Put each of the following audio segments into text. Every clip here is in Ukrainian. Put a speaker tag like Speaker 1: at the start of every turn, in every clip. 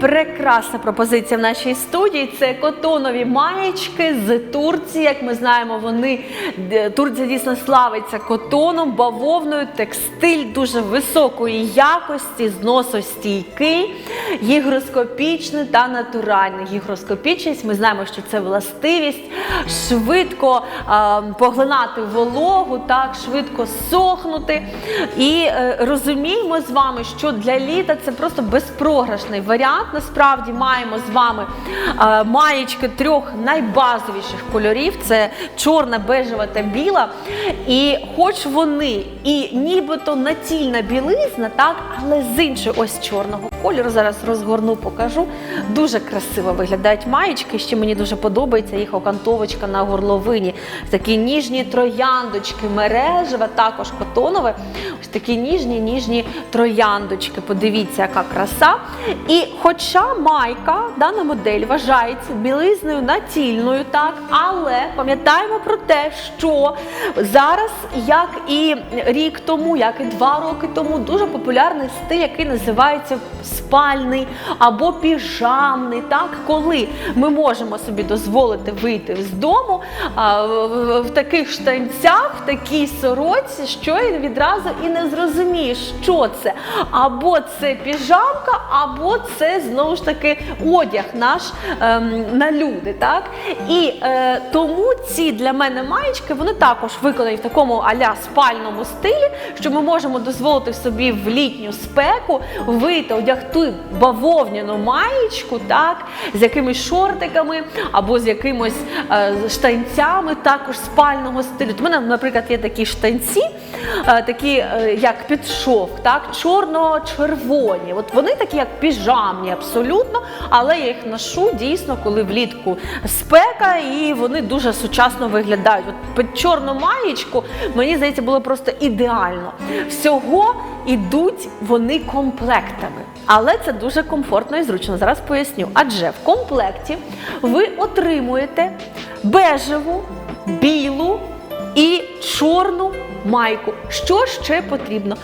Speaker 1: прекрасна пропозиція в нашій студії. Це котонові маєчки з Турції. Як ми знаємо, вони Турція дійсно славиться котоном, бавовною, текстиль дуже високої якості, зносостійкий, гігроскопічний та натуральний. Гігроскопічність. Ми знаємо, що це властивість швидко а, поглинати вологу, так швидко сохнути. І е, розуміємо з вами, що для літа це просто безпрограшний варіант. Насправді маємо з вами е, маєчки трьох найбазовіших кольорів: це чорна, бежева та біла. І хоч вони і нібито натільна білизна, так, але з іншої ось чорного кольору. Зараз розгорну, покажу. Дуже красиво виглядають маєчки. Ще мені дуже подобається їх окантовочка на горловині. Такі ніжні трояндочки, мережева, також котонове. Ось такі ніжні, ніжні трояндочки. Подивіться, яка краса. І хоча майка, дана модель вважається білизною натільною, так, але пам'ятаємо про те, що зараз, як і рік тому, як і два роки тому, дуже популярний стиль, який називається спальний або піжамний, так, коли ми можемо собі дозволити вийти з дому а, в, в- таких штанцях, в такій сороці, що і відразу і не зрозумієш, що це. Або це піжамка, або це знову ж таки одяг наш ем, на люди. Так? І е, тому ці для мене маєчки вони також виконані в такому аля спальному стилі, що ми можемо дозволити собі в літню спеку вийти, одягти бавовняну маєчку, так, з якимись шортиками або з якимось е, штанцями, також спального стилю. У мене, наприклад, є такі штанці, е, такі е, як під шовк, так, чорно-червоні. От вони такі, як піжамні, абсолютно, але я їх ношу дійсно, коли влітку спека, і вони дуже сучасно виглядають. От під чорну маєчку, мені здається, було просто ідеально. Всього ідуть вони комплектами. Але це дуже комфортно і зручно. Зараз поясню. Адже в комплекті ви отримуєте бежеву, білу і чорну майку. Що ще потрібно?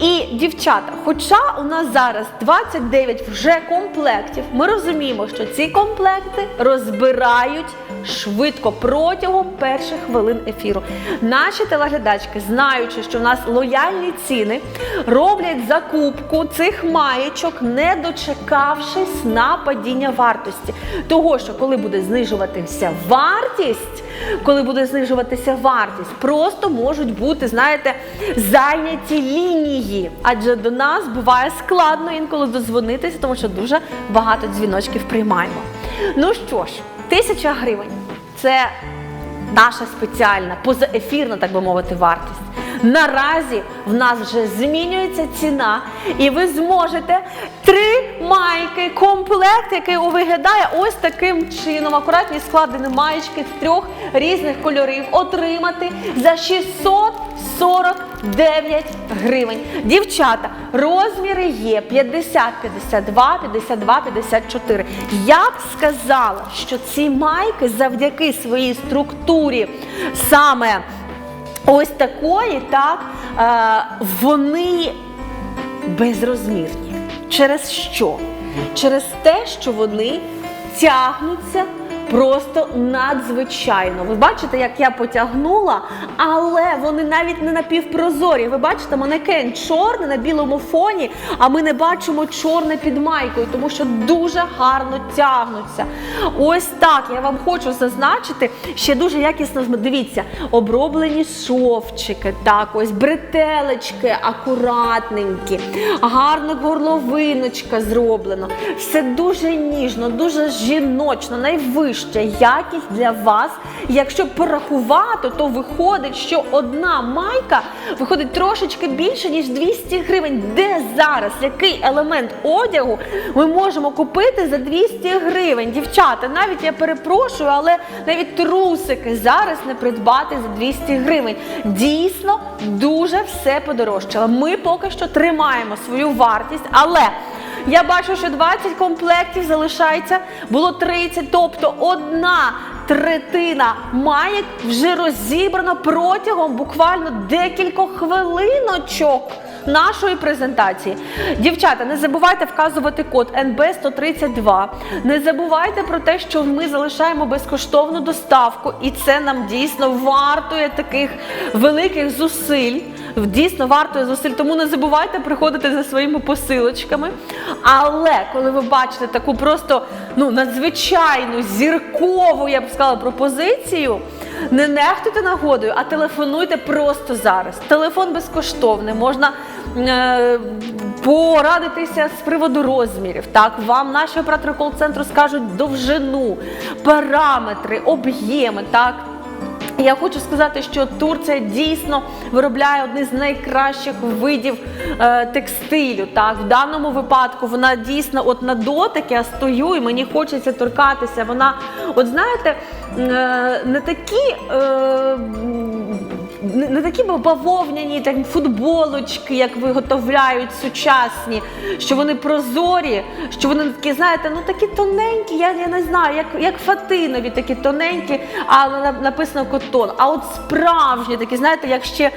Speaker 1: І дівчата, хоча у нас зараз 29 вже комплектів, ми розуміємо, що ці комплекти розбирають швидко протягом перших хвилин ефіру. Наші телеглядачки, знаючи, що в нас лояльні ціни, роблять закупку цих маєчок, не дочекавшись на падіння вартості. Того, що коли буде знижуватися вартість, коли буде знижуватися вартість, просто можуть бути, знаєте, зайняті лінії. Адже до нас буває складно інколи дозвонитися, тому що дуже багато дзвіночків приймаємо. Ну що ж, тисяча гривень це наша спеціальна, позаефірна, так би мовити, вартість. Наразі в нас вже змінюється ціна, і ви зможете три майки, комплект, який виглядає ось таким чином. Акуратні складені маєчки з трьох різних кольорів отримати за 649 гривень. Дівчата, розміри є 50, 52, 52, 54. Я б сказала, що ці майки завдяки своїй структурі саме ось такої, так, е, вони безрозмірні. Через що? Через те, що вони тягнуться просто надзвичайно. Ви бачите, як я потягнула, але вони навіть не напівпрозорі. Ви бачите, манекен чорний на білому фоні, а ми не бачимо чорне під майкою, тому що дуже гарно тягнуться. Ось так я вам хочу зазначити, ще дуже якісно дивіться, оброблені шовчики, так, ось бретелечки акуратненькі, гарно горловиночка зроблено. Все дуже ніжно, дуже жіночно, найвища якість для вас. Якщо порахувати, то виходить, що одна майка виходить трошечки більше, ніж 200 гривень. Де зараз який елемент одягу ми можемо купити за 200 гривень? Дівчата, навіть я перепрошую, але навіть трусики зараз не придбати за 200 гривень. Дійсно, дуже все подорожчало. Ми поки що тримаємо свою вартість, але. Я бачу, що 20 комплектів залишається, було 30, тобто одна третина маєк вже розібрано протягом буквально декількох хвилиночок. нашої презентації. Дівчата, не забувайте вказувати код НБ132. Не забувайте про те, що ми залишаємо безкоштовну доставку, і це нам дійсно вартує таких великих зусиль. Дійсно вартує зусиль, тому не забувайте приходити за своїми посилочками. Але коли ви бачите таку просто ну, надзвичайну зіркову, я б сказала, пропозицію, не нехтуйте нагодою, а телефонуйте просто зараз. Телефон безкоштовний, можна е, порадитися з приводу розмірів. Так, вам наші оператори кол-центру скажуть довжину, параметри, об'єми. Так, я хочу сказати, що Турція дійсно виробляє одне з найкращих видів е, текстилю. Так, в даному випадку вона дійсно, от на дотик я стою і мені хочеться торкатися. Вона, от знаєте, е, не такі. Е, не такі бавовняні так, футболочки, як виготовляють сучасні, що вони прозорі, що вони такі, знаєте, ну такі тоненькі, я, я не знаю, як, як фатинові, такі тоненькі, а написано котон. А от справжні, такі, знаєте, як ще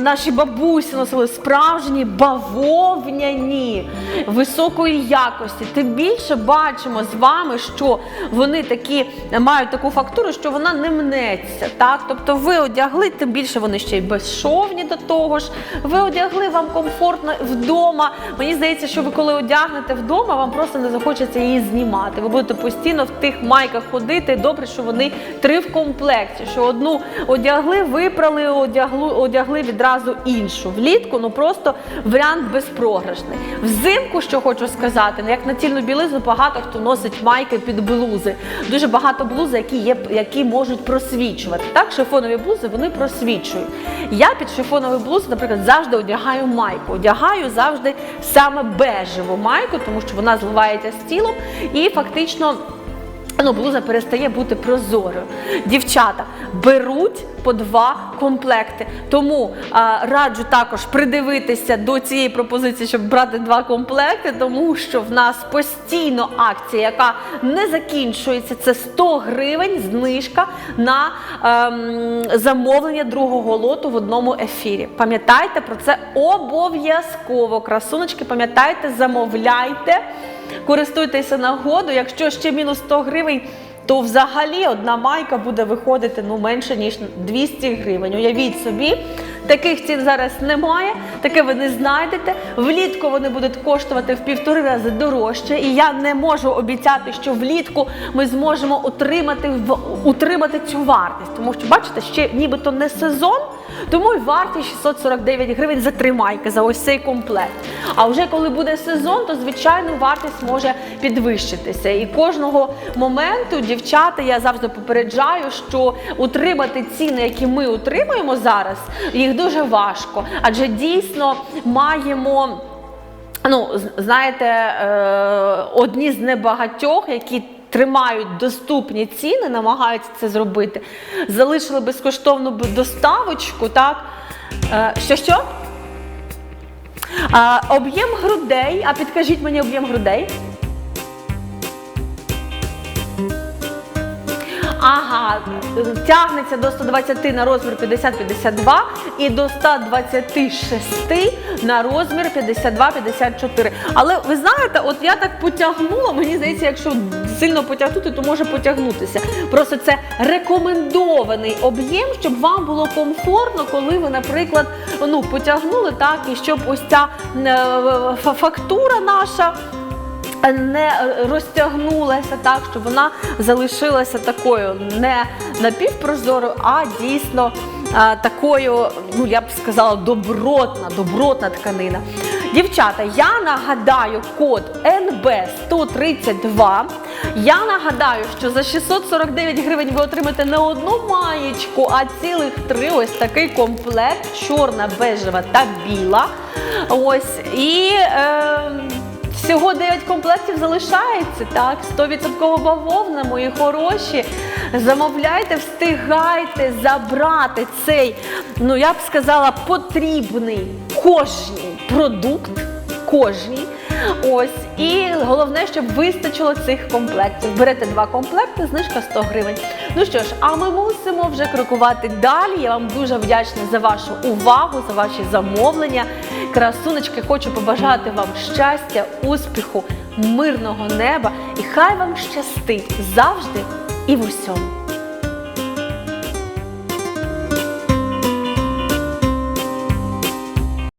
Speaker 1: наші бабусі носили справжні бавовняні високої якості. Тим більше бачимо з вами, що вони такі мають таку фактуру, що вона не мнеться. Так? Тобто ви одягли, тим більше вони ще й безшовні до того ж. Ви одягли вам комфортно вдома. Мені здається, що ви коли одягнете вдома, вам просто не захочеться її знімати. Ви будете постійно в тих майках ходити. Добре, що вони три в комплекті. Що одну одягли, випрали, одягли, одягли відразу іншу. Влітку ну просто варіант безпрограшний. Взимку, що хочу сказати, ну, як на тільну білизну багато хто носить майки під блузи. Дуже багато блузи, які є, які можуть просвічувати. Так, шифонові блузи вони просвічують. Я під шифоновий блуз, наприклад, завжди одягаю майку. Одягаю завжди саме бежеву майку, тому що вона зливається з тілом і фактично. Ну, блуза перестає бути прозорою. Дівчата беруть по два комплекти. Тому а, раджу також придивитися до цієї пропозиції, щоб брати два комплекти, тому що в нас постійно акція, яка не закінчується. Це 100 гривень знижка на ем, замовлення другого лоту в одному ефірі. Пам'ятайте про це обов'язково. Красуночки, пам'ятайте, замовляйте. Користуйтеся нагодою, якщо ще мінус 100 гривень, то взагалі одна майка буде виходити ну менше ніж 200 гривень. Уявіть собі, таких цін зараз немає, таке ви не знайдете. Влітку вони будуть коштувати в півтори рази дорожче, і я не можу обіцяти, що влітку ми зможемо утримати в утримати цю вартість, тому що бачите, ще нібито не сезон. Тому й вартість 649 гривень за три за ось цей комплект. А вже коли буде сезон, то звичайно вартість може підвищитися. І кожного моменту, дівчата, я завжди попереджаю, що утримати ціни, які ми утримуємо зараз, їх дуже важко, адже дійсно маємо. Ну, знаєте, е, одні з небагатьох, які тримають доступні ціни, намагаються це зробити, залишили безкоштовну доставочку, так? Е, що що? Об'єм грудей, а підкажіть мені об'єм грудей. Ага, тягнеться до 120 на розмір 50-52 і до 126 на розмір 52-54. Але ви знаєте, от я так потягнула, мені здається, якщо сильно потягнути, то може потягнутися. Просто це рекомендований об'єм, щоб вам було комфортно, коли ви, наприклад, ну, потягнули так, і щоб ось ця е, фактура наша не розтягнулася так, щоб вона залишилася такою не напівпрозорою, а дійсно такою, ну я б сказала, добротна, добротна тканина. Дівчата, я нагадаю код НБ132. Я нагадаю, що за 649 гривень ви отримаєте не одну маєчку, а цілих три ось такий комплект: чорна, бежева та біла. Ось і. Е, Всього 9 комплектів залишається, так? 100% бавовна, мої хороші. Замовляйте, встигайте забрати цей, ну я б сказала, потрібний кожній продукт, кожній. Ось і головне, щоб вистачило цих комплектів. Берете два комплекти, знижка 100 гривень. Ну що ж, а ми мусимо вже крокувати далі. Я вам дуже вдячна за вашу увагу, за ваші замовлення. Красунечки, хочу побажати вам щастя, успіху, мирного неба і хай вам щастить завжди і в усьому.